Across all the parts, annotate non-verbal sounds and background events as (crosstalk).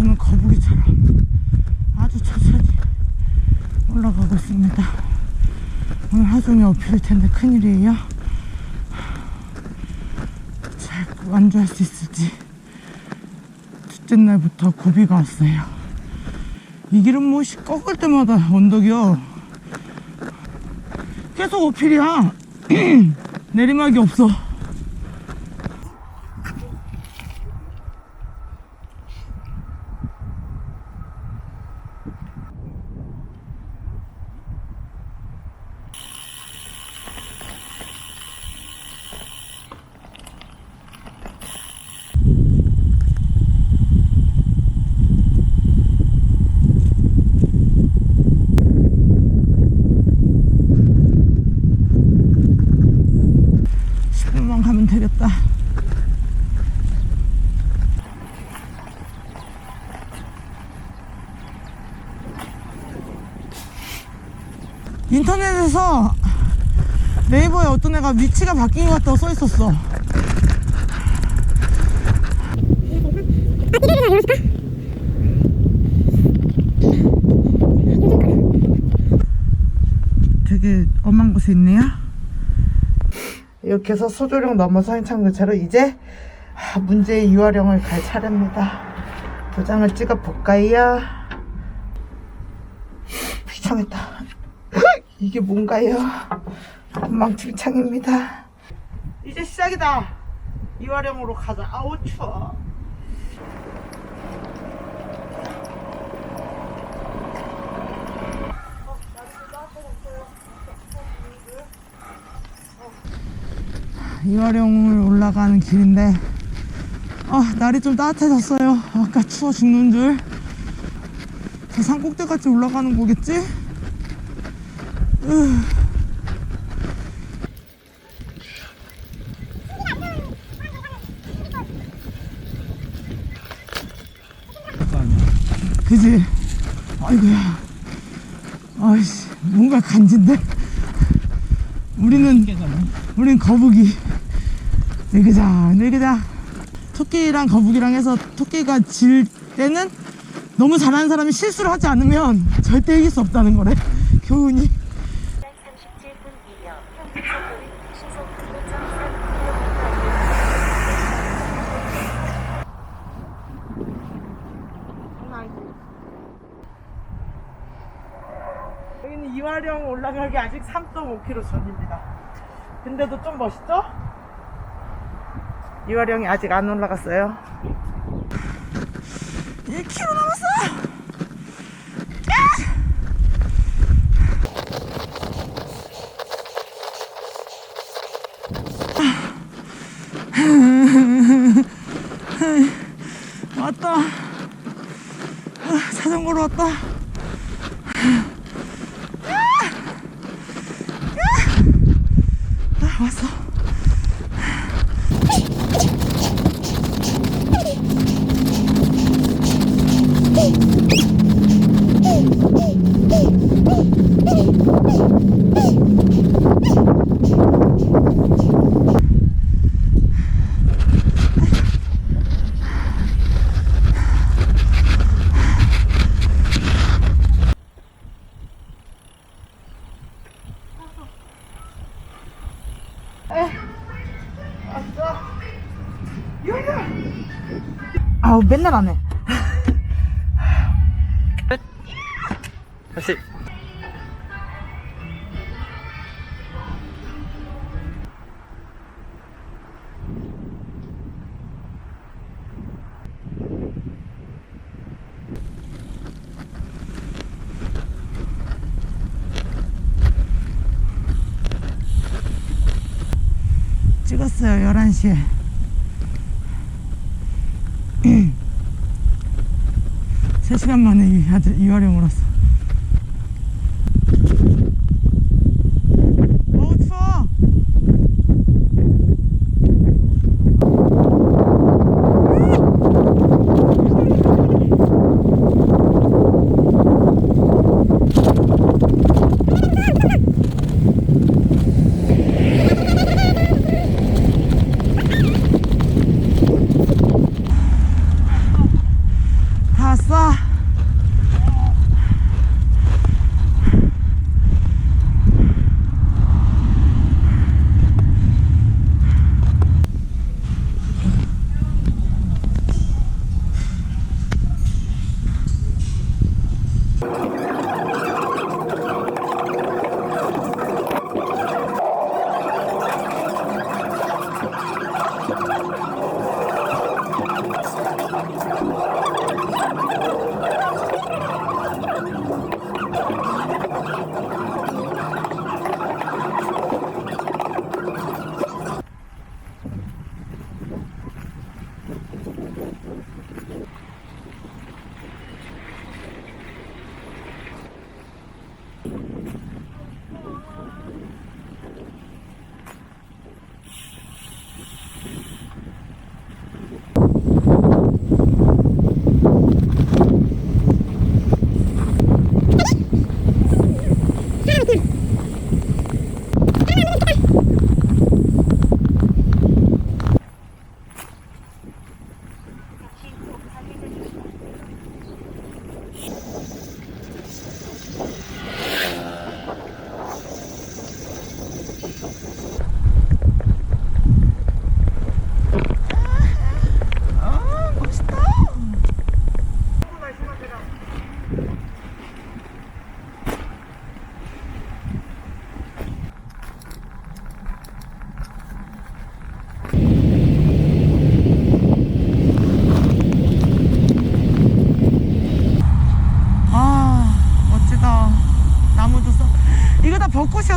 저는 거북이처럼 아주 천천히 올라가고 있습니다. 오늘 하중에 어필일 텐데 큰일이에요. 잘 완주할 수 있을지. 둘째 날부터 고비가 왔어요. 이 길은 뭐 씨, 꺾을 때마다 언덕이요. 계속 어필이야. (clears throat) 내리막이 없어. 십분만 가면 되겠다. 인터넷에서 네이버에 어떤 애가 위치가 바뀐 것 같다고 써 있었어. 되게 엄한 곳에 있네요. 이렇게 해서 소조령 넘어서 한창교차로 이제 아, 문제의 유아령을 갈 차례입니다. 도장을 찍어 볼까요? 비청했다. 이게 뭔가요? 엉망진창입니다. 이제 시작이다. 유아령으로 가자. 아우 추워. 이화령을 올라가는 길인데 아 날이 좀 따뜻해졌어요 아까 추워 죽는 줄 저 산꼭대까지 올라가는 거겠지? 으. 그지? 아이고야. 아이씨 뭔가 간진데? 우리는 우린 거북이. 내기자 내기자. 토끼랑 거북이랑 해서 토끼가 질 때는 너무 잘하는 사람이 실수를 하지 않으면 절대 이길 수 없다는 거래. 교훈이 37분 이며 평균 속도는 시속 2.3km 여기는 이화령 올라가기 아직 3.5km 전입니다. 근데도 좀 멋있죠? 이화령이 아직 안 올라갔어요. 1km 남았어! 왔다. 아, 자전거로 왔다. 아, 왔어. 아우 맨날 안 해. 다시 찍었어요 11시에 3시간 만에 이 아들 이화령을 왔어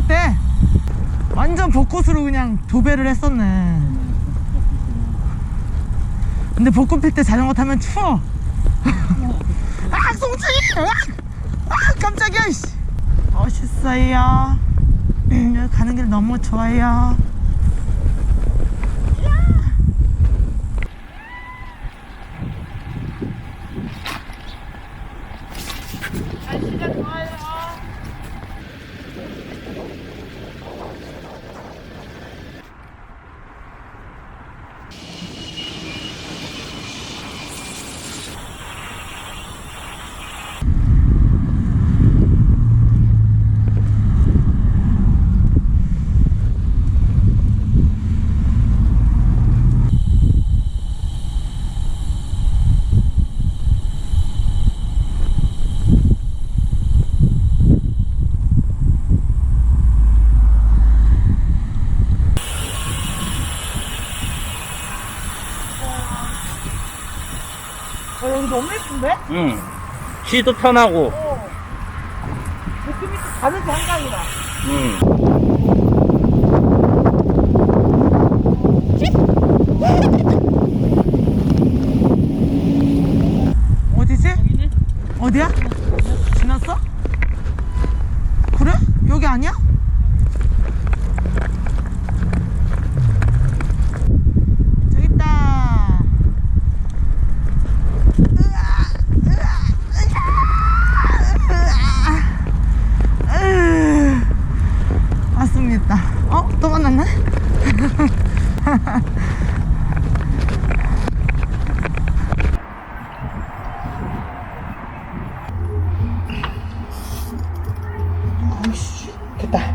있었대. 완전 벚꽃으로 그냥 도배를 했었네. 근데 벚꽃 필 때 자전거 타면 추워. (laughs) 아, 송충이! 아, 아, 깜짝이야, 씨. 멋있어요. 음, 가는 길 너무 좋아요. 날씨가 좋아요. 어, 여기 너무 예쁜데? 응. 쉬도 편하고. 어. 느낌이 좀 다르지, 한강이랑. 응. 어디지? 어디야? 지났어? 그래? 여기 아니야? 저기 있다. 으아, 왔습니다. 어? 또 만났네? 아이씨, 됐다.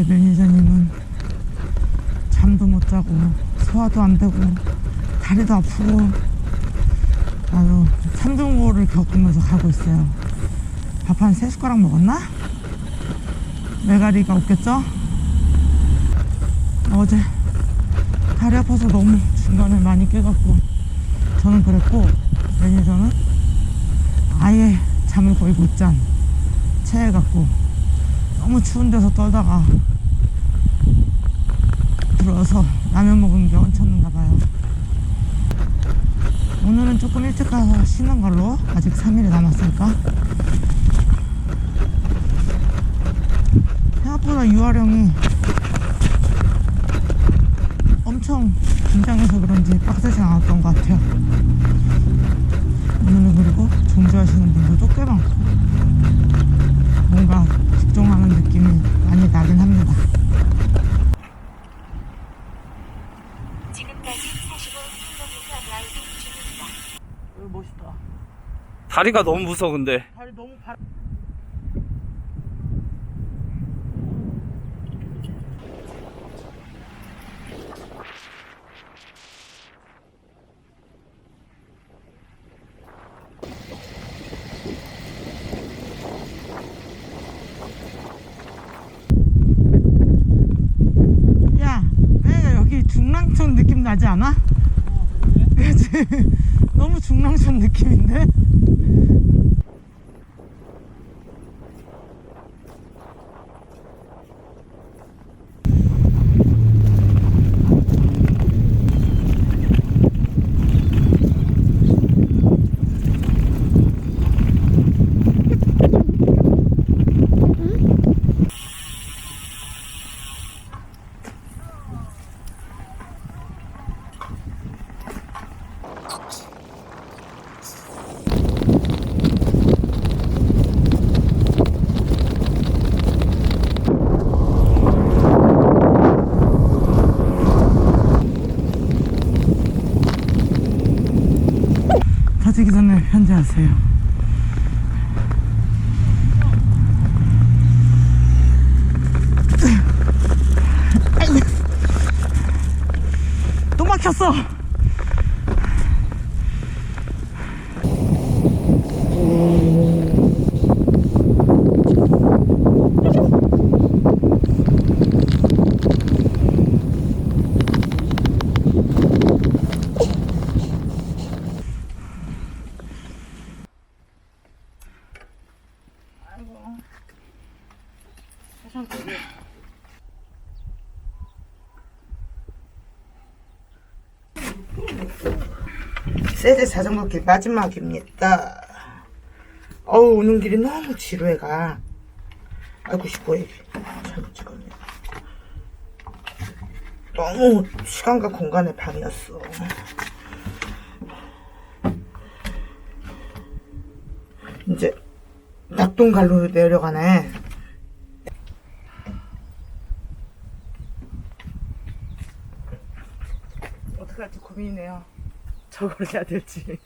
매니저님은 잠도 못 자고 소화도 안 되고 다리도 아프고 아주 참중고를 겪으면서 가고 있어요. 밥 한 세 숟가락 먹었나? 메가리가 없겠죠? 어제 다리 아파서 너무 중간에 많이 깨갖고 저는 그랬고 매니저는 아예 잠을 거의 못 잔 체해갖고 너무 추운 데서 떨다가 들어서 라면 먹은 게 얹혔는가 봐요. 오늘은 조금 일찍 가서 쉬는 걸로 아직 3일이 남았으니까 생각보다 유아령이 엄청 긴장해서 그런지 빡세지 않았던 것 같아요. 오늘은 그리고 종주하시는 분들도 꽤 많고 뭔가 집중하는 느낌이 많이 나긴 합니다. 지금까지 45km 라이딩 중입니다. 여기 멋있다. 다리가 너무 무서워, 근데. 다리 너무 바... 야, 내가 여기 중랑천 느낌 나지 않아? 그치? (laughs) 너무 중랑천 느낌인데? 터지기 전에 현지하세요. 또 막혔어. 세제 자전거 길 마지막입니다. 어우, 오는 길이 너무 지루해가. 아이고, 싶어, 이 잘못 찍었네. 너무 시간과 공간의 방이었어. 이제 낙동갈로 내려가네. 어떻게 할지 고민이네요. 저걸 해야 될지.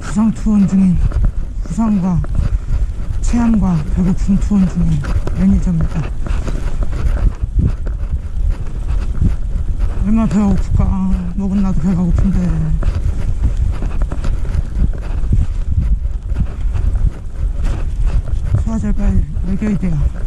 부상 투혼 중인 부상과 체함과 배고픔 투혼 중인 매니저입니다. 얼마나 배가 고플까? 먹은 나도 배가 고픈데. 소화제를 빨리 먹여야 돼요.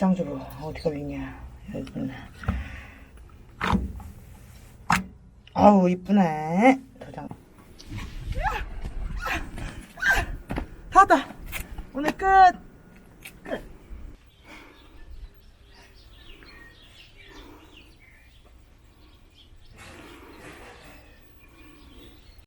수상주로 어디가 위냐 여기구나. 아우 이쁘네. 도장. 다 왔다. 오늘 끝